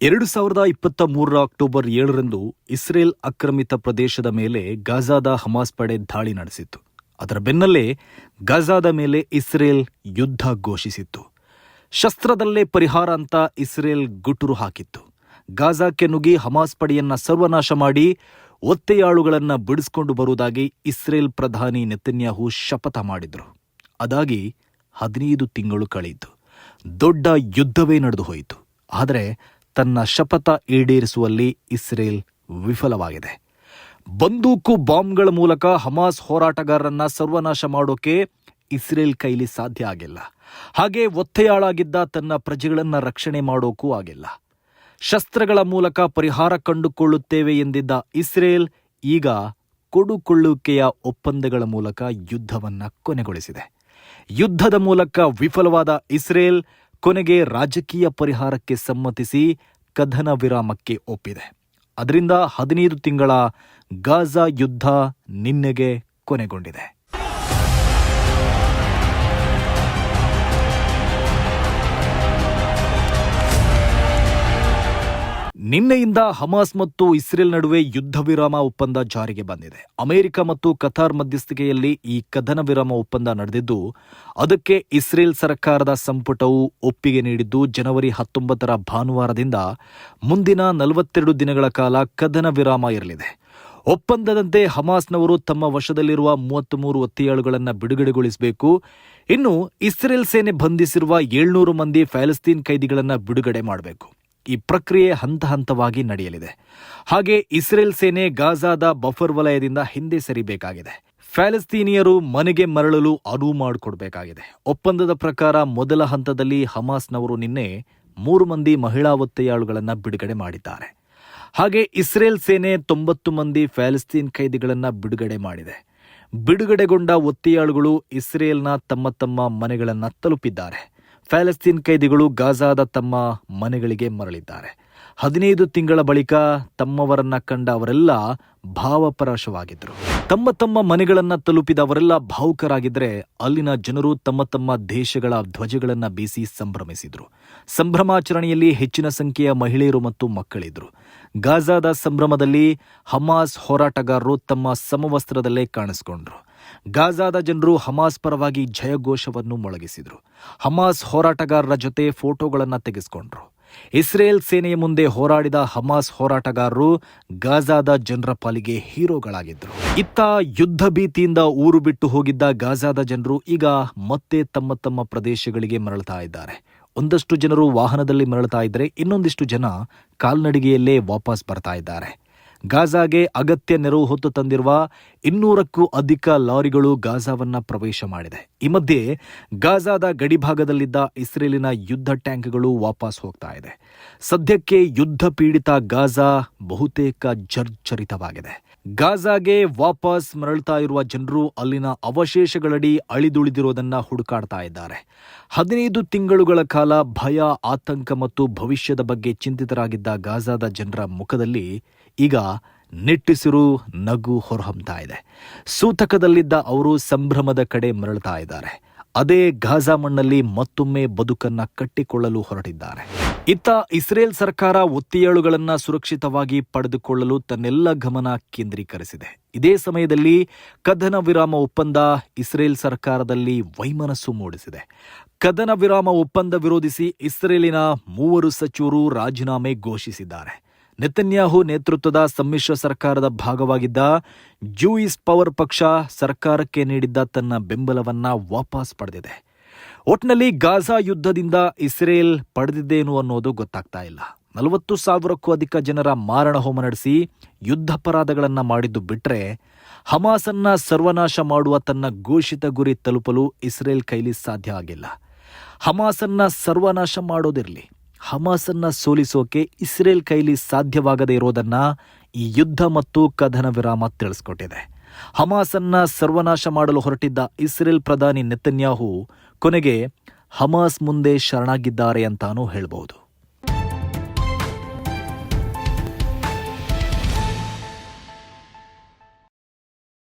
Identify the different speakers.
Speaker 1: ಎರಡು ಸಾವಿರದ ಇಪ್ಪತ್ತ ಮೂರರ ಅಕ್ಟೋಬರ್ ಏಳರಂದು ಇಸ್ರೇಲ್ ಆಕ್ರಮಿತ ಪ್ರದೇಶದ ಮೇಲೆ ಗಾಜಾದ ಹಮಾಸ್ ಪಡೆ ದಾಳಿ ನಡೆಸಿತ್ತು. ಅದರ ಬೆನ್ನಲ್ಲೇ ಗಾಜಾದ ಮೇಲೆ ಇಸ್ರೇಲ್ ಯುದ್ಧ ಘೋಷಿಸಿತ್ತು. ಶಸ್ತ್ರದಲ್ಲೇ ಪರಿಹಾರ ಅಂತ ಇಸ್ರೇಲ್ ಗುಟುರು ಹಾಕಿತ್ತು. ಗಾಜಾಕ್ಕೆ ನುಗ್ಗಿ ಹಮಾಸ್ ಪಡೆಯನ್ನ ಸರ್ವನಾಶ ಮಾಡಿ ಒತ್ತೆಯಾಳುಗಳನ್ನ ಬಿಡಿಸಿಕೊಂಡು ಬರುವುದಾಗಿ ಇಸ್ರೇಲ್ ಪ್ರಧಾನಿ ನೆತನ್ಯಾಹು ಶಪಥ ಮಾಡಿದ್ರು. ಅದಾಗಿ ಹದಿನೈದು ತಿಂಗಳು ಕಳೆಯಿತು. ದೊಡ್ಡ ಯುದ್ಧವೇ ನಡೆದು ಹೋಯಿತು ಆದರೆ ತನ್ನ ಶಪಥ ಈಡೇರಿಸುವಲ್ಲಿ ಇಸ್ರೇಲ್ ವಿಫಲವಾಗಿದೆ. ಬಂದೂಕು ಬಾಂಬ್ಗಳ ಮೂಲಕ ಹಮಾಸ್ ಹೋರಾಟಗಾರರನ್ನ ಸರ್ವನಾಶ ಮಾಡೋಕೆ ಇಸ್ರೇಲ್ ಕೈಲಿ ಸಾಧ್ಯ ಆಗಿಲ್ಲ. ಹಾಗೆ ಒತ್ತೆಯಾಳಾಗಿದ್ದ ತನ್ನ ಪ್ರಜೆಗಳನ್ನ ರಕ್ಷಣೆ ಮಾಡೋಕೂ ಆಗಿಲ್ಲ. ಶಸ್ತ್ರಗಳ ಮೂಲಕ ಪರಿಹಾರ ಕಂಡುಕೊಳ್ಳುತ್ತೇವೆ ಎಂದಿದ್ದ ಇಸ್ರೇಲ್ ಈಗ ಕೊಡುಕೊಳ್ಳುವಿಕೆಯ ಒಪ್ಪಂದಗಳ ಮೂಲಕ ಯುದ್ಧವನ್ನ ಕೊನೆಗೊಳಿಸಿದೆ. ಯುದ್ಧದ ಮೂಲಕ ವಿಫಲವಾದ ಇಸ್ರೇಲ್ ಕೊನೆಗೆ ರಾಜಕೀಯ ಪರಿಹಾರಕ್ಕೆ ಸಮ್ಮತಿಸಿ ಕದನ ವಿರಾಮಕ್ಕೆ ಒಪ್ಪಿದೆ. ಅದರಿಂದ ಹದಿನೈದು ತಿಂಗಳ ಗಾಜಾ ಯುದ್ಧ ನಿನ್ನೆಗೆ ಕೊನೆಗೊಂಡಿದೆ. ನಿನ್ನೆಯಿಂದ ಹಮಾಸ್ ಮತ್ತು ಇಸ್ರೇಲ್ ನಡುವೆ ಯುದ್ಧ ವಿರಾಮ ಒಪ್ಪಂದ ಜಾರಿಗೆ ಬಂದಿದೆ. ಅಮೆರಿಕ ಮತ್ತು ಕತಾರ್ ಮಧ್ಯಸ್ಥಿಕೆಯಲ್ಲಿ ಈ ಕದನ ವಿರಾಮ ಒಪ್ಪಂದ ನಡೆದಿದ್ದು, ಅದಕ್ಕೆ ಇಸ್ರೇಲ್ ಸರ್ಕಾರದ ಸಂಪುಟವು ಒಪ್ಪಿಗೆ ನೀಡಿದ್ದು, ಜನವರಿ ಹತ್ತೊಂಬತ್ತರ ಭಾನುವಾರದಿಂದ ಮುಂದಿನ ನಲವತ್ತೆರಡು ದಿನಗಳ ಕಾಲ ಕದನ ವಿರಾಮ ಇರಲಿದೆ. ಒಪ್ಪಂದದಂತೆ ಹಮಾಸ್ನವರು ತಮ್ಮ ವಶದಲ್ಲಿರುವ ಮೂವತ್ತ್ಮೂರು ಒತ್ತೆಯಾಳುಗಳನ್ನು ಬಿಡುಗಡೆಗೊಳಿಸಬೇಕು. ಇನ್ನು ಇಸ್ರೇಲ್ ಸೇನೆ ಬಂಧಿಸಿರುವ ಏಳ್ನೂರು ಮಂದಿ ಫ್ಯಾಲಸ್ತೀನ್ ಕೈದಿಗಳನ್ನು ಬಿಡುಗಡೆ ಮಾಡಬೇಕು. ಈ ಪ್ರಕ್ರಿಯೆ ಹಂತ ಹಂತವಾಗಿ ನಡೆಯಲಿದೆ. ಹಾಗೆ ಇಸ್ರೇಲ್ ಸೇನೆ ಗಾಜಾದ ಬಫರ್ ವಲಯದಿಂದ ಹಿಂದೆ ಸರಿಬೇಕಾಗಿದೆ. ಫ್ಯಾಲಸ್ತೀನಿಯರು ಮನೆಗೆ ಮರಳಲು ಅನುವು ಮಾಡಿಕೊಡ್ಬೇಕಾಗಿದೆ. ಒಪ್ಪಂದದ ಪ್ರಕಾರ ಮೊದಲ ಹಂತದಲ್ಲಿ ಹಮಾಸ್ನವರು ನಿನ್ನೆ ಮೂರು ಮಂದಿ ಮಹಿಳಾ ಒತ್ತೆಯಾಳುಗಳನ್ನು ಬಿಡುಗಡೆ ಮಾಡಿದ್ದಾರೆ. ಹಾಗೆ ಇಸ್ರೇಲ್ ಸೇನೆ ತೊಂಬತ್ತು ಮಂದಿ ಫ್ಯಾಲಸ್ತೀನ್ ಖೈದಿಗಳನ್ನು ಬಿಡುಗಡೆ ಮಾಡಿದೆ. ಬಿಡುಗಡೆಗೊಂಡ ಒತ್ತೆಯಾಳುಗಳು ಇಸ್ರೇಲ್ನ ತಮ್ಮ ತಮ್ಮ ಮನೆಗಳನ್ನು ತಲುಪಿದ್ದಾರೆ. ಫ್ಯಾಲಸ್ತೀನ್ ಕೈದಿಗಳು ಗಾಜಾದ ತಮ್ಮ ಮನೆಗಳಿಗೆ ಮರಳಿದ್ದಾರೆ. ಹದಿನೈದು ತಿಂಗಳ ಬಳಿಕ ತಮ್ಮವರನ್ನ ಕಂಡ ಅವರೆಲ್ಲ ಭಾವಪರವಶವಾಗಿದ್ದರು ತಮ್ಮ ತಮ್ಮ ಮನೆಗಳನ್ನ ತಲುಪಿದ ಅವರೆಲ್ಲ ಭಾವುಕರಾಗಿದ್ದರೆ ಅಲ್ಲಿನ ಜನರು ತಮ್ಮ ತಮ್ಮ ದೇಶಗಳ ಧ್ವಜಗಳನ್ನ ಬೀಸಿ ಸಂಭ್ರಮಿಸಿದ್ರು. ಸಂಭ್ರಮಾಚರಣೆಯಲ್ಲಿ ಹೆಚ್ಚಿನ ಸಂಖ್ಯೆಯ ಮಹಿಳೆಯರು ಮತ್ತು ಮಕ್ಕಳಿದ್ರು. ಗಾಜಾದ ಸಂಭ್ರಮದಲ್ಲಿ ಹಮಾಸ್ ಹೋರಾಟಗಾರರು ತಮ್ಮ ಸಮವಸ್ತ್ರದಲ್ಲೇ ಕಾಣಿಸಿಕೊಂಡ್ರು. ಗಾಜಾದ ಜನರು ಹಮಾಸ್ ಪರವಾಗಿ ಜಯಘೋಷವನ್ನು ಮೊಳಗಿಸಿದರು. ಹಮಾಸ್ ಹೋರಾಟಗಾರರ ಜೊತೆ ಫೋಟೋಗಳನ್ನು ತೆಗೆಸಿಕೊಂಡ್ರು. ಇಸ್ರೇಲ್ ಸೇನೆಯ ಮುಂದೆ ಹೋರಾಡಿದ ಹಮಾಸ್ ಹೋರಾಟಗಾರರು ಗಾಜಾದ ಜನರ ಪಾಲಿಗೆ ಹೀರೋಗಳಾಗಿದ್ದರು ಇತ್ತ ಯುದ್ಧ ಭೀತಿಯಿಂದ ಊರು ಬಿಟ್ಟು ಹೋಗಿದ್ದ ಗಾಜಾದ ಜನರು ಈಗ ಮತ್ತೆ ತಮ್ಮ ತಮ್ಮ ಪ್ರದೇಶಗಳಿಗೆ ಮರಳ್ತಾ ಇದ್ದಾರೆ. ಒಂದಷ್ಟು ಜನರು ವಾಹನದಲ್ಲಿ ಮರಳ್ತಾ ಇದ್ದರೆ ಇನ್ನೊಂದಿಷ್ಟು ಜನ ಕಾಲ್ನಡಿಗೆಯಲ್ಲೇ ವಾಪಸ್ ಬರ್ತಾ ಇದ್ದಾರೆ. ಗಾಜಾಗೆ ಅಗತ್ಯ ನೆರವು ಹೊತ್ತು ತಂದಿರುವ ಇನ್ನೂರಕ್ಕೂ ಅಧಿಕ ಲಾರಿಗಳು ಗಾಜಾವನ್ನ ಪ್ರವೇಶ ಮಾಡಿದೆ. ಈ ಮಧ್ಯೆ ಗಾಜಾದ ಗಡಿಭಾಗದಲ್ಲಿದ್ದ ಇಸ್ರೇಲಿನ ಯುದ್ಧ ಟ್ಯಾಂಕ್ಗಳು ವಾಪಸ್ ಹೋಗ್ತಾ ಇದೆ. ಸದ್ಯಕ್ಕೆ ಯುದ್ಧ ಪೀಡಿತ ಗಾಜಾ ಬಹುತೇಕ ಜರ್ಜರಿತವಾಗಿದೆ. ಗಾಜಾಗೆ ವಾಪಸ್ ಮರಳ್ತಾ ಇರುವ ಜನರು ಅಲ್ಲಿನ ಅವಶೇಷಗಳಡಿ ಅಳಿದುಳಿದಿರೋದನ್ನ ಹುಡುಕಾಡ್ತಾ ಇದ್ದಾರೆ. ಹದಿನೈದು ತಿಂಗಳುಗಳ ಕಾಲ ಭಯ, ಆತಂಕ ಮತ್ತು ಭವಿಷ್ಯದ ಬಗ್ಗೆ ಚಿಂತಿತರಾಗಿದ್ದ ಗಾಜಾದ ಜನರ ಮುಖದಲ್ಲಿ ಈಗ ನಿಟ್ಟಿಸಿರು ನಗು ಹೊರಹೊಮ್ತಾ ಇದೆ. ಸೂತಕದಲ್ಲಿದ್ದ ಅವರು ಸಂಭ್ರಮದ ಕಡೆ ಮರಳ್ತಾ ಇದ್ದಾರೆ. ಅದೇ ಗಾಜಾ ಮಣ್ಣಲ್ಲಿ ಮತ್ತೊಮ್ಮೆ ಬದುಕನ್ನ ಕಟ್ಟಿಕೊಳ್ಳಲು ಹೊರಟಿದ್ದಾರೆ. ಇತ್ತ ಇಸ್ರೇಲ್ ಸರ್ಕಾರ ಒತ್ತಿಯೇಳುಗಳನ್ನ ಸುರಕ್ಷಿತವಾಗಿ ಪಡೆದುಕೊಳ್ಳಲು ತನ್ನೆಲ್ಲ ಗಮನ ಕೇಂದ್ರೀಕರಿಸಿದೆ. ಇದೇ ಸಮಯದಲ್ಲಿ ಕದನ ವಿರಾಮ ಒಪ್ಪಂದ ಇಸ್ರೇಲ್ ಸರ್ಕಾರದಲ್ಲಿ ವೈಮನಸ್ಸು ಮೂಡಿಸಿದೆ. ಕದನ ವಿರಾಮ ಒಪ್ಪಂದ ವಿರೋಧಿಸಿ ಇಸ್ರೇಲಿನ ಮೂವರು ಸಚಿವರು ರಾಜೀನಾಮೆ ಘೋಷಿಸಿದ್ದಾರೆ. ನೆತನ್ಯಾಹು ನೇತೃತ್ವದ ಸಮ್ಮಿಶ್ರ ಸರ್ಕಾರದ ಭಾಗವಾಗಿದ್ದ ಜೂಯಿಸ್ ಪವರ್ ಪಕ್ಷ ಸರ್ಕಾರಕ್ಕೆ ನೀಡಿದ್ದ ತನ್ನ ಬೆಂಬಲವನ್ನ ವಾಪಸ್ ಪಡೆದಿದೆ. ಒಟ್ನಲ್ಲಿ ಗಾಜಾ ಯುದ್ಧದಿಂದ ಇಸ್ರೇಲ್ ಪಡೆದಿದ್ದೇನು ಅನ್ನೋದು ಗೊತ್ತಾಗ್ತಾ ಇಲ್ಲ. ನಲವತ್ತು ಸಾವಿರಕ್ಕೂ ಅಧಿಕ ಜನರ ಮಾರಣ ಹೋಮ ನಡೆಸಿ ಯುದ್ಧಾಪರಾಧಗಳನ್ನು ಮಾಡಿದ್ದು ಬಿಟ್ಟರೆ ಹಮಾಸನ್ನ ಸರ್ವನಾಶ ಮಾಡುವ ತನ್ನ ಘೋಷಿತ ಗುರಿ ತಲುಪಲು ಇಸ್ರೇಲ್ ಕೈಲಿ ಸಾಧ್ಯ ಆಗಿಲ್ಲ. ಹಮಾಸನ್ನ ಸರ್ವನಾಶ ಮಾಡೋದಿರಲಿ. ಹಮಾಸನ್ನ ಸೋಲಿಸೋಕೆ ಇಸ್ರೇಲ್ ಕೈಲಿ ಸಾಧ್ಯವಾಗದೇ ಇರೋದನ್ನ ಈ ಯುದ್ಧ ಮತ್ತು ಕದನ ವಿರಾಮ ತಿಳಿಸ್ಕೊಟ್ಟಿದೆ. ಹಮಾಸನ್ನ ಸರ್ವನಾಶ ಮಾಡಲು ಹೊರಟಿದ್ದ ಇಸ್ರೇಲ್ ಪ್ರಧಾನಿ ನೆತನ್ಯಾಹು ಕೊನೆಗೆ ಹಮಾಸ್ ಮುಂದೆ ಶರಣಾಗಿದ್ದಾರೆ ಅಂತಾನೂ ಹೇಳಬಹುದು